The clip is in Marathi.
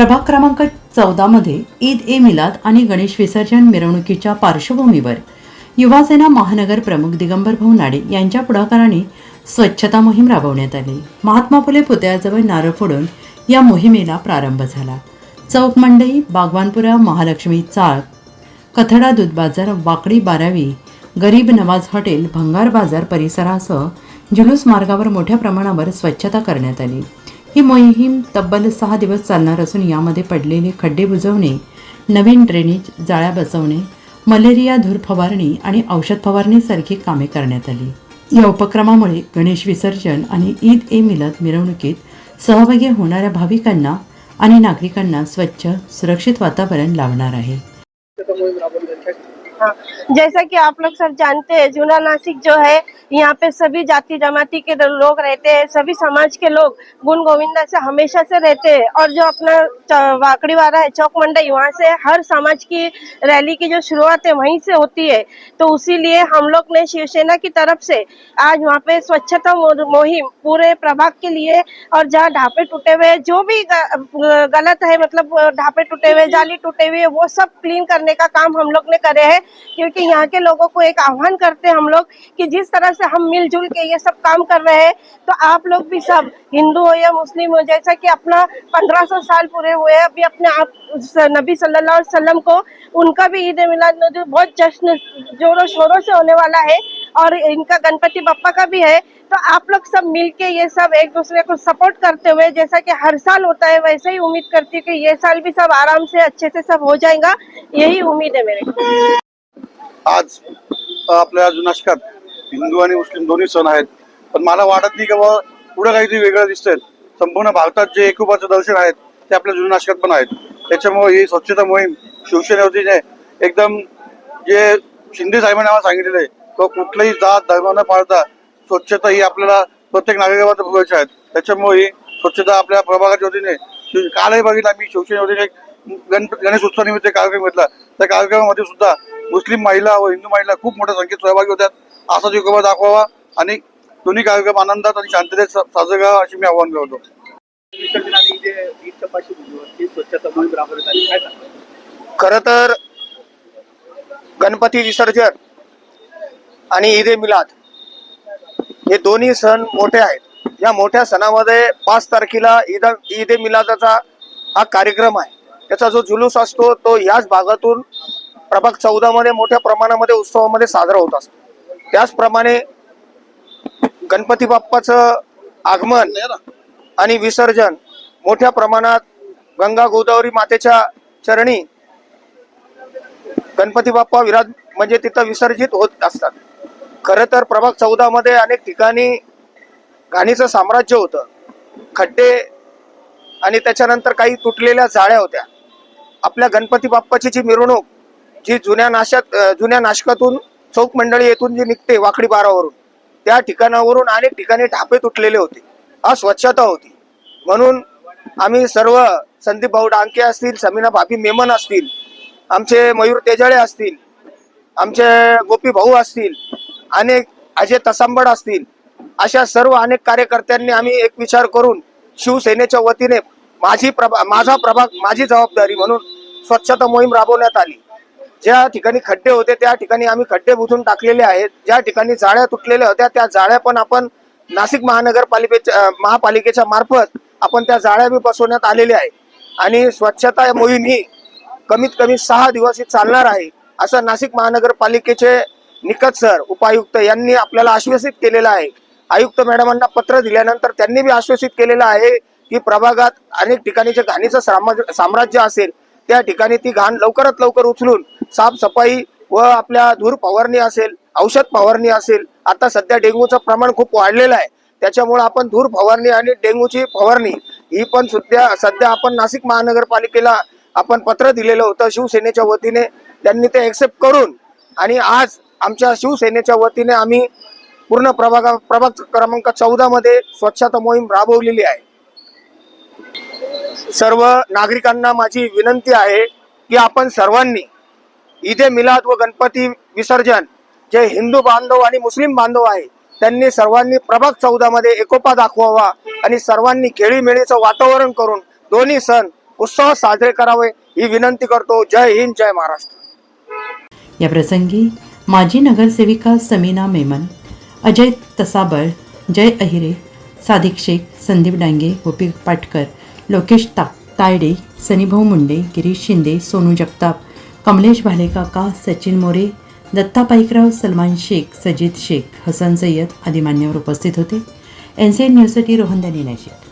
प्रभाग क्रमांक चौदामध्ये ईद ए मिलाद आणि गणेश विसर्जन मिरवणुकीच्या पार्श्वभूमीवर युवासेना महानगर प्रमुख दिगंबर भाऊ नाडे यांच्या पुढाकाराने स्वच्छता मोहीम राबवण्यात आली. महात्मा फुले पुतळ्याजवळ नारळ फोडून या मोहिमेला प्रारंभ झाला. चौक मंडई बागवानपुरा महालक्ष्मी चाळ कथडा दूध बाजार वाकडी बारावी गरीब नवाज हॉटेल भंगार बाजार परिसरासह जुलूस मार्गावर मोठ्या प्रमाणावर स्वच्छता करण्यात आली. ही मोहीम तब्बल सहा दिवस चालणार असून यामध्ये पडलेले खड्डे बुजवणे नवीन ड्रेनेज जाळ्या बसवणे मलेरिया धूर फवारणी आणि औषध फवारणीसारखी कामे करण्यात आली. या उपक्रमामुळे गणेश विसर्जन आणि ईद ए मिलत मिरवणुकीत सहभागी होणाऱ्या भाविकांना आणि नागरिकांना स्वच्छ सुरक्षित वातावरण लावणार आहे. जैसा कि आप लोग सब जानते हैं जूना नासिक जो है यहाँ पे सभी जाति जमाती के लोग रहते हैं सभी समाज के लोग गुण गोविंदा से हमेशा से रहते हैं। और जो अपना च- वाकड़ी वाला है चौक मंडई वहाँ से हर समाज की रैली की जो शुरुआत है वहीं से होती है। तो उसी लिए हम लोग ने शिवसेना की तरफ़ से आज वहाँ पे स्वच्छता मुहिम पूरे प्रभाग के लिए और जहाँ ढापे टूटे हुए हैं, जो भी गलत है मतलब ढापे टूटे हुए जाली टूटे हुए वो सब क्लीन करने का काम हम लोग ने करे हैं। क्योंकि यहाँ के लोगों को एक आह्वान करते हैं हम लोग कि जिस तरह से हम मिलजुल के ये सब काम कर रहे हैं तो आप लोग भी सब, हिंदू हो या मुस्लिम हो, जैसा कि अपना 1500 साल पूरे हुए हैं, अभी अपने आप नबी सल्लल्लाहु अलैहि वसल्लम को उनका भी ईद नबी बहुत जश्न, जोरों शोरों से होने वाला है और इनका गणपति बप्पा का भी है तो आप लोग सब मिलके ये सब एक दूसरे को सपोर्ट करते हुए, जैसा कि हर साल होता है, वैसे ही उम्मीद करती हूँ कि ये साल भी सब आराम से अच्छे से सब हो जाएगा, यही उम्मीद है मेरे आज आपल्या जुनाशकात हिंदू आणि मुस्लिम दोन्ही सण आहेत. पण मला वाटत नाही की बाबा पुढे काहीतरी वेगळं दिसतंय. संपूर्ण भारतात जे एकोपाचं दर्शन आहेत ते आपल्या जुनाशकात पण आहेत. त्याच्यामुळे ही स्वच्छता मोहीम शिवसेनेवतीने एकदम जे शिंदे साहेबांनी आम्हाला सांगितलेलं आहे की कुठलंही जात धर्म न पाळता स्वच्छता ही आपल्याला प्रत्येक नागरिकांमध्ये पुरवायची आहेत त्याच्यामुळे ही स्वच्छता आपल्या प्रभागाच्या वतीने कालही बघितलं आम्ही शिवसेनेवतीने गण गणेश उत्सवानिमित्त कार्यक्रम घेतला. त्या कार्यक्रमामध्ये सुद्धा मुस्लिम महिला व हिंदू महिला खूप मोठ्या संख्येत सहभागी होत्यात. असा जो दाखवावा आणि दोन्ही कार्यक्रम आनंदात आणि शांततेत साजरे करावा अशी मी आवाहन करतो. खर तर गणपती विसर्जन आणि ईद ए मिलाद हे दोन्ही सण मोठे आहेत. या मोठ्या सणामध्ये पाच तारखेला ईद ईद ए मिलादाचा हा कार्यक्रम आहे. त्याचा जो जुलूस असतो तो याच भागातून प्रभाग चौदा मध्ये मोठ्या प्रमाणामध्ये उत्सवामध्ये साजरा होत असतो. त्याचप्रमाणे गणपती बाप्पाचं आगमन आणि विसर्जन मोठ्या प्रमाणात गंगा गोदावरी मातेच्या चरणी गणपती बाप्पा विराज म्हणजे तिथं विसर्जित होत असतात. खरं तर प्रभाग चौदा मध्ये अनेक ठिकाणी घाणीचं साम्राज्य होतं. खड्डे आणि त्याच्यानंतर काही तुटलेल्या जाळ्या होत्या. आपल्या गणपती बाप्पाची जी मिरवणूक जी जुन्या नाशात जुन्या नाशकातून चौक मंडळी येथून जी निघते वाकडी बारावरून त्या ठिकाणावरून अनेक ठिकाणी ढापे तुटलेले होते. अस्वच्छता होती. म्हणून आम्ही सर्व संदीप भाऊ डांके असतील समीना भाभी मेमन असतील आमचे मयूर तेजाळे असतील आमचे गोपी भाऊ असतील अनेक अजय तसांबड असतील अशा सर्व अनेक कार्यकर्त्यांनी आम्ही एक विचार करून शिवसेनेच्या वतीने माझी प्रभा माझा प्रभाग माझी जबाबदारी म्हणून स्वच्छता मोहीम राबवण्यात आली. ज्या ठिकाणी खड्डे होते त्या ठिकाणी आम्ही खड्डे बुजून टाकलेले आहेत. ज्या ठिकाणी जाळ्या तुटलेल्या होत्या त्या जाळ्या पण आपण नाशिक महानगरपालिकेच्या महापालिकेच्या मार्फत आपण त्या जाळ्या बी बसवण्यात आलेल्या आहे आणि स्वच्छता मोहीम ही कमीत कमी सहा दिवस ही चालणार आहे असं नाशिक महानगरपालिकेचे निकट सर उपायुक्त यांनी आपल्याला आश्वासित केलेलं आहे. आयुक्त मॅडमांना पत्र दिल्यानंतर त्यांनी बी आश्वासित केलेलं आहे की प्रभागात अनेक ठिकाणी जे घाणीचं साम्राज्य साम्राज्य असेल त्या ठिकाणी ती घाण लवकरात लवकर उचलून साफसफाई व आपल्या धूर फवारणी असेल औषध फवारणी असेल आता सध्या डेंग्यूचं प्रमाण खूप वाढलेलं आहे. त्याच्यामुळे आपण धूर फवारणी आणि डेंग्यूची फवारणी ही पण सध्या सध्या आपण नाशिक महानगरपालिकेला आपण पत्र दिलेलं होतं शिवसेनेच्या वतीने. त्यांनी ते एक्सेप्ट करून आणि आज आमच्या शिवसेनेच्या वतीने आम्ही पूर्ण प्रभाग प्रभाग क्रमांक चौदा मध्ये स्वच्छता मोहीम राबवलेली आहे. सर्व नागरिकांना माझी विनंती आहे की आपण सर्वांनी ईद ए मिलाद व गणपती विसर्जन जे हिंदू बांधव आणि मुस्लिम बांधव आहे त्यांनी सर्वांनी प्रभाग चौदामध्ये एकोपा दाखवावा आणि सर्वांनी खेळीमेळीचं वातावरण करून दोन्ही सण उत्सव साजरे करावे ही विनंती करतो. जय हिंद जय महाराष्ट्र. या प्रसंगी माजी नगरसेविका समीना मेमन अजय तसाबळ जय अहिरे सादिक शेख संदीप डांगे गोपी पाटकर लोकेश ता तायडे सनीभाऊ मुंडे गिरीश शिंदे सोनू जगताप कमलेश भालेकाका सचिन मोरे दत्ता पाईकराव सलमान शेख सजिद शेख हसन सय्यद आदी मान्यवर उपस्थित होते. एन सी एन न्यूजसाठी रोहन दानी नाशिक.